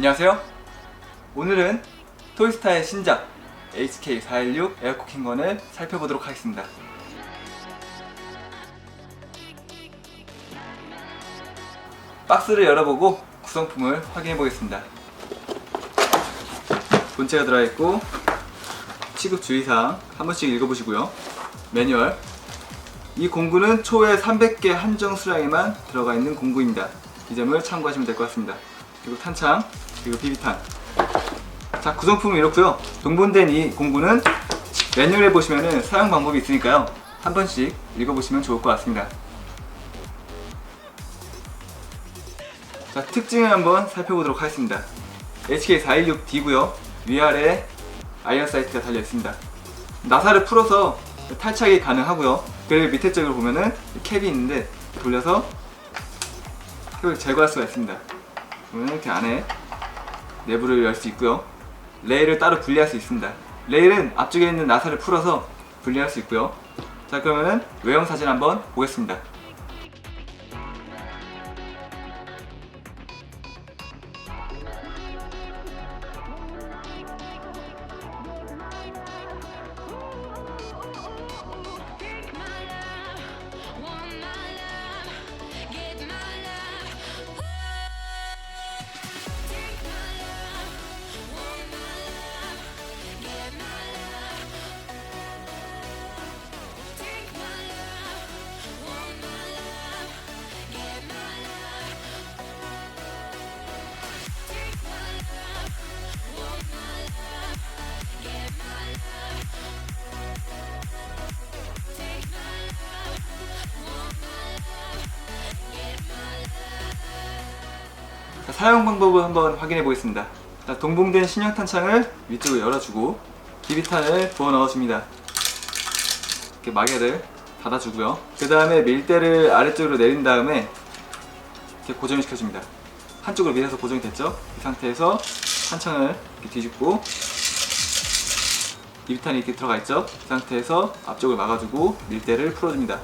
안녕하세요. 오늘은 토이스타의 신작 HK416 에어쿠킹건을 살펴보도록 하겠습니다. 박스를 열어보고 구성품을 확인해 보겠습니다. 본체가 들어있고 취급 주의사항 한 번씩 읽어보시고요. 매뉴얼 이 공구는 초에 300개 한정 수량에만 들어가 있는 공구입니다. 이 점을 참고하시면 될 것 같습니다. 그리고 탄창, 그리고 비비탄. 자, 구성품은 이렇고요. 동본된 이 공구는 매뉴얼에 보시면은 사용 방법이 있으니까요. 한 번씩 읽어보시면 좋을 것 같습니다. 자, 특징을 한번 살펴보도록 하겠습니다. HK416D고요. 위아래 아이언 사이트가 달려 있습니다. 나사를 풀어서 탈착이 가능하고요. 그리고 밑에 쪽을 보면은 캡이 있는데 돌려서 캡을 제거할 수가 있습니다. 그러면 이렇게 안에 내부를 열 수 있고요. 레일을 따로 분리할 수 있습니다. 레일은 앞쪽에 있는 나사를 풀어서 분리할 수 있고요. 자 그러면은 외형 사진 한번 보겠습니다. 자, 사용 방법을 한번 확인해 보겠습니다. 자, 동봉된 신형 탄창을 위쪽으로 열어주고 기비탄을 부어 넣어줍니다. 이렇게 마개를 닫아주고요. 그 다음에 밀대를 아래쪽으로 내린 다음에 이렇게 고정을 시켜줍니다. 한쪽으로 밀어서 고정이 됐죠? 이 상태에서 탄창을 이렇게 뒤집고 기비탄이 이렇게 들어가 있죠? 이 상태에서 앞쪽을 막아주고 밀대를 풀어줍니다.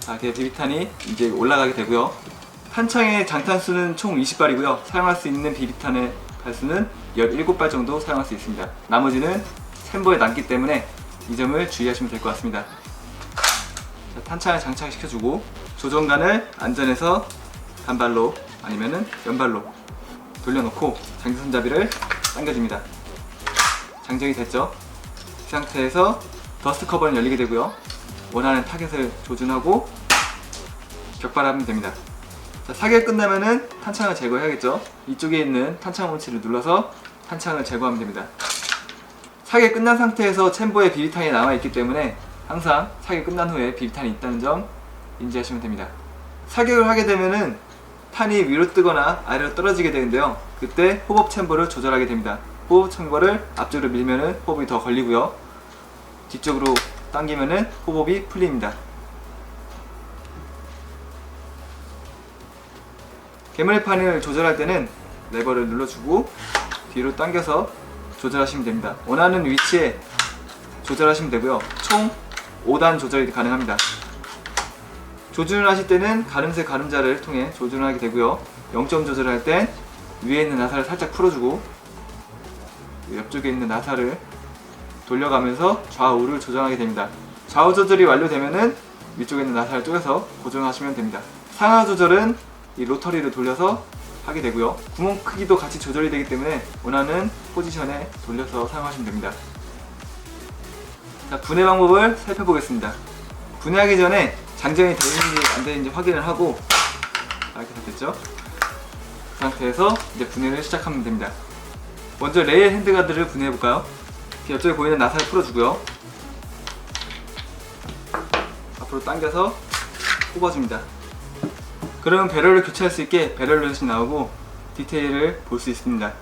자, 이렇게 비비탄이 이제 올라가게 되고요. 탄창의 장탄수는 총 20발이고요. 사용할 수 있는 비비탄의 발수는 17발 정도 사용할 수 있습니다. 나머지는 챔버에 남기 때문에 이 점을 주의하시면 될 것 같습니다. 자, 탄창을 장착시켜주고 조정관을 안전해서 단발로 아니면은 연발로 돌려놓고 장기 손잡이를 당겨줍니다. 장정이 됐죠? 이 상태에서 더스트 커버는 열리게 되고요. 원하는 타겟을 조준하고 격발하면 됩니다. 자, 사격 끝나면은 탄창을 제거해야겠죠. 이쪽에 있는 탄창 원치를 눌러서 탄창을 제거하면 됩니다. 사격 끝난 상태에서 챔버에 비비탄이 남아있기 때문에 항상 사격 끝난 후에 비비탄이 있다는 점 인지하시면 됩니다. 사격을 하게 되면은 탄이 위로 뜨거나 아래로 떨어지게 되는데요. 그때 호법 챔버를 조절하게 됩니다. 호법 챔버를 앞쪽으로 밀면은 호법이 더 걸리고요. 뒤쪽으로 당기면은 호법이 풀립니다. 개물판을 조절할 때는 레버를 눌러주고 뒤로 당겨서 조절하시면 됩니다. 원하는 위치에 조절하시면 되고요. 총 5단 조절이 가능합니다. 조준을 하실 때는 가름새 가름자를 통해 조준을 하게 되고요. 0점 조절할 땐 위에 있는 나사를 살짝 풀어주고 옆쪽에 있는 나사를 돌려가면서 좌우를 조정하게 됩니다. 좌우 조절이 완료되면은 위쪽에 있는 나사를 쪼개서 고정하시면 됩니다. 상하 조절은 이 로터리를 돌려서 하게 되고요. 구멍 크기도 같이 조절이 되기 때문에 원하는 포지션에 돌려서 사용하시면 됩니다. 자, 분해 방법을 살펴보겠습니다. 분해하기 전에 장전이 되는지 안 되는지 확인을 하고 자, 이렇게 다 됐죠? 그 상태에서 이제 분해를 시작하면 됩니다. 먼저 레일 핸드가드를 분해해 볼까요? 옆쪽에 보이는 나사를 풀어주고요. 앞으로 당겨서 뽑아줍니다. 그러면 배럴을 교체할 수 있게 배럴 렛이 나오고 디테일을 볼 수 있습니다.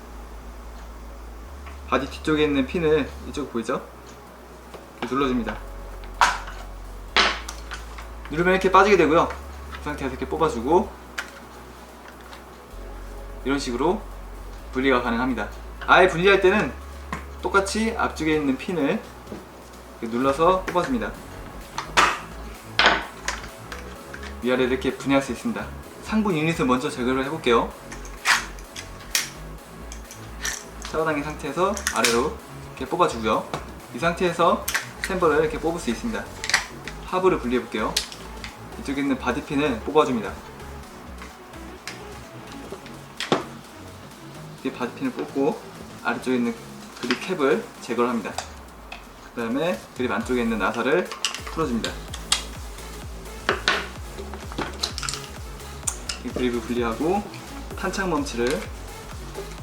바디 뒤쪽에 있는 핀을 이쪽 보이죠? 눌러줍니다. 누르면 이렇게 빠지게 되고요. 그 상태에서 이렇게 뽑아주고 이런 식으로 분리가 가능합니다. 아예 분리할 때는 똑같이 앞쪽에 있는 핀을 눌러서 뽑아줍니다. 위아래 이렇게 분해할 수 있습니다. 상부 유닛을 먼저 제거를 해볼게요. 떠당긴 상태에서 아래로 이렇게 뽑아주고요. 이 상태에서 챔버를 이렇게 뽑을 수 있습니다. 하부를 분리해 볼게요. 이쪽에 있는 바디핀을 뽑아줍니다. 이렇게 바디핀을 뽑고 아래쪽에 있는 그립 캡을 제거를 합니다. 그 다음에 그립 안쪽에 있는 나사를 풀어줍니다. 그립을 분리하고 탄창 멈치를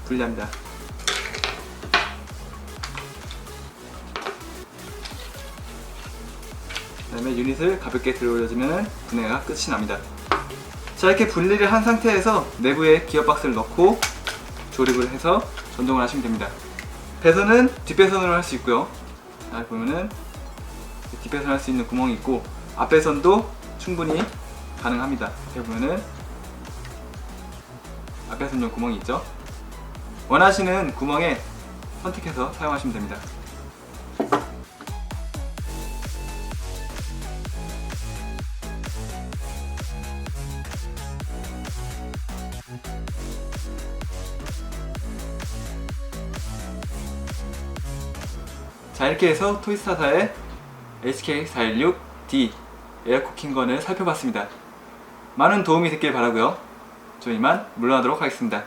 분리합니다. 그 다음에 유닛을 가볍게 들어 올려주면 분해가 끝이 납니다. 자 이렇게 분리를 한 상태에서 내부에 기어 박스를 넣고 조립을 해서 전동을 하시면 됩니다. 배선은 뒷배선으로 할 수 있고요. 자 보면은 뒷배선 할 수 있는 구멍이 있고 앞배선도 충분히 가능합니다. 이렇게 보면은 앞배선용 구멍이 있죠. 원하시는 구멍에 선택해서 사용하시면 됩니다. 자 이렇게 해서 토이스타사의 HK416D 에어쿠킹건을 살펴봤습니다. 많은 도움이 됐길 바라고요. 저 이만 물러나도록 하겠습니다.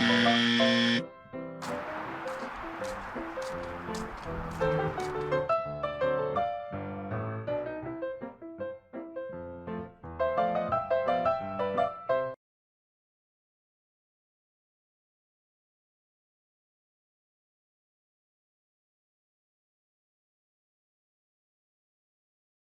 you